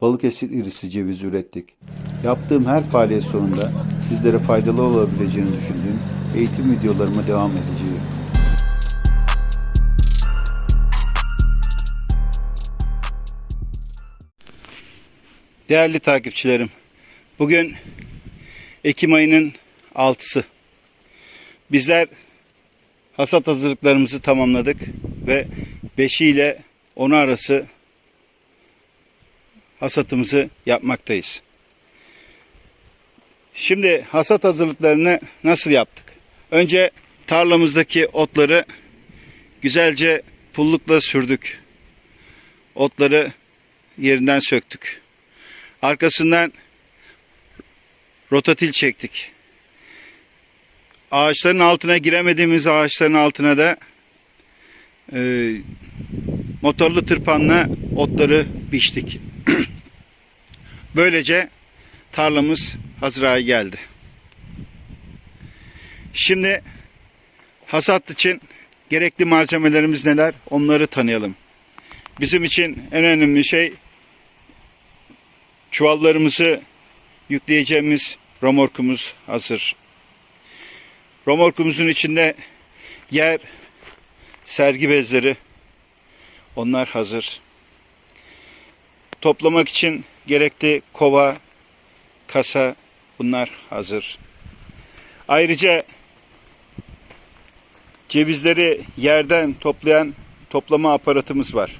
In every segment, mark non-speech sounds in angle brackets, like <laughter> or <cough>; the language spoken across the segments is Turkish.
Balıkesir irisi ceviz ürettik. Yaptığım her faaliyet sonunda sizlere faydalı olabileceğini düşündüğüm eğitim videolarıma devam edeceğim. Değerli takipçilerim, bugün Ekim ayının 6'sı. Bizler hasat hazırlıklarımızı tamamladık ve 5'i ile 10'u arası hasatımızı yapmaktayız. Şimdi hasat hazırlıklarını nasıl yaptık? Önce tarlamızdaki otları güzelce pullukla sürdük. Otları yerinden söktük. Arkasından rotatil çektik. Ağaçların altına giremediğimiz ağaçların altına da e, motorlu tırpanla otları biçtik. <clears throat> Böylece tarlamız hazır hale geldi. Şimdi hasat için gerekli malzemelerimiz neler onları tanıyalım. Bizim için en önemli şey çuvallarımızı yükleyeceğimiz romorkumuz hazır. Romorkumuzun içinde yer, sergi bezleri onlar hazır. Toplamak için gerekli kova, kasa bunlar hazır. Ayrıca cevizleri yerden toplayan toplama aparatımız var.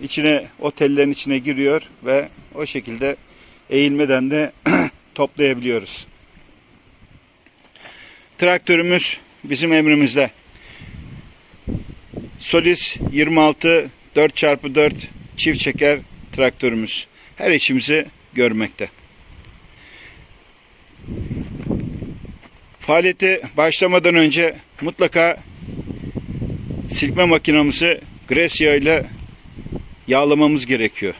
İçine o tellerin içine giriyor ve o şekilde eğilmeden de <clears throat> toplayabiliyoruz. Traktörümüz bizim emrimizde. Solis 26 4x4 çift çeker traktörümüz. Her işimizi görmekte. Faaliyete başlamadan önce mutlaka silkme makinamızı gres yağı ile yağlamamız gerekiyor.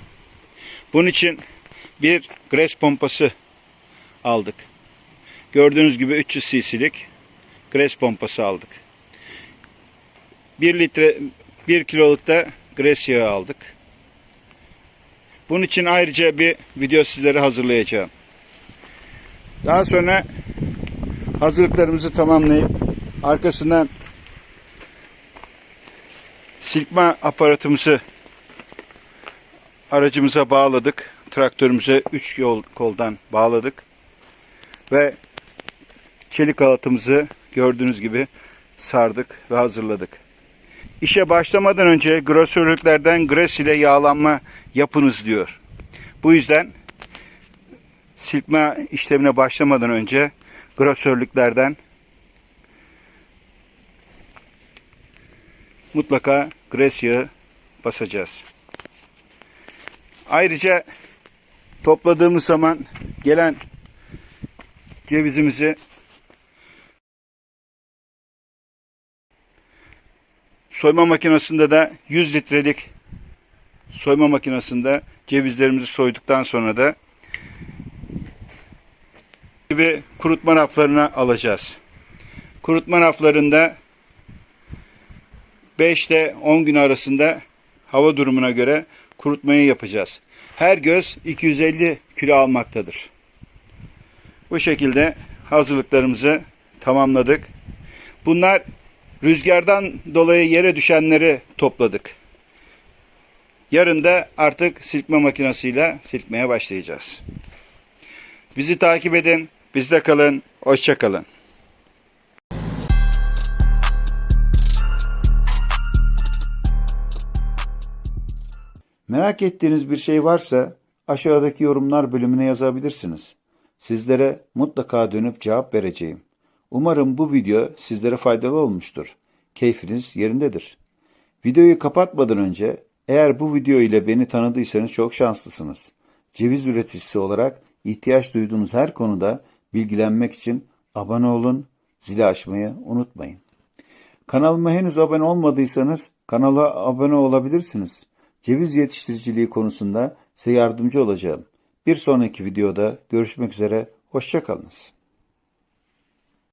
Bunun için bir gres pompası aldık. Gördüğünüz gibi 300 cc'lik gres pompası aldık. 1 litre 1 kiloluk da gres yağı aldık. Bunun için ayrıca bir video sizlere hazırlayacağım. Daha sonra hazırlıklarımızı tamamlayıp arkasından silkme aparatımızı aracımıza bağladık. Traktörümüze 3 yol koldan bağladık. Ve çelik halatımızı gördüğünüz gibi sardık ve hazırladık. İşe başlamadan önce grosörlüklerden gres ile yağlanma yapınız diyor. Bu yüzden silkme işlemine başlamadan önce grosörlüklerden mutlaka gres yağı basacağız. Ayrıca topladığımız zaman gelen cevizimizi soyma makinesinde de 100 litrelik soyma makinesinde cevizlerimizi soyduktan sonra da gibi kurutma raflarına alacağız. Kurutma raflarında 5 ile 10 gün arasında hava durumuna göre kurutmayı yapacağız. Her göz 250 kilo almaktadır. Bu şekilde hazırlıklarımızı tamamladık. Bunlar rüzgardan dolayı yere düşenleri topladık. Yarın da artık silkme makinesiyle silkmeye başlayacağız. Bizi takip edin, bizde kalın, hoşça kalın. Merak ettiğiniz bir şey varsa aşağıdaki yorumlar bölümüne yazabilirsiniz. Sizlere mutlaka dönüp cevap vereceğim. Umarım bu video sizlere faydalı olmuştur. Keyfiniz yerindedir. Videoyu kapatmadan önce eğer bu video ile beni tanıdıysanız çok şanslısınız. Ceviz üreticisi olarak ihtiyaç duyduğunuz her konuda bilgilenmek için abone olun, zili açmayı unutmayın. Kanalıma henüz abone olmadıysanız kanala abone olabilirsiniz. Ceviz yetiştiriciliği konusunda size yardımcı olacağım. Bir sonraki videoda görüşmek üzere, hoşçakalınız.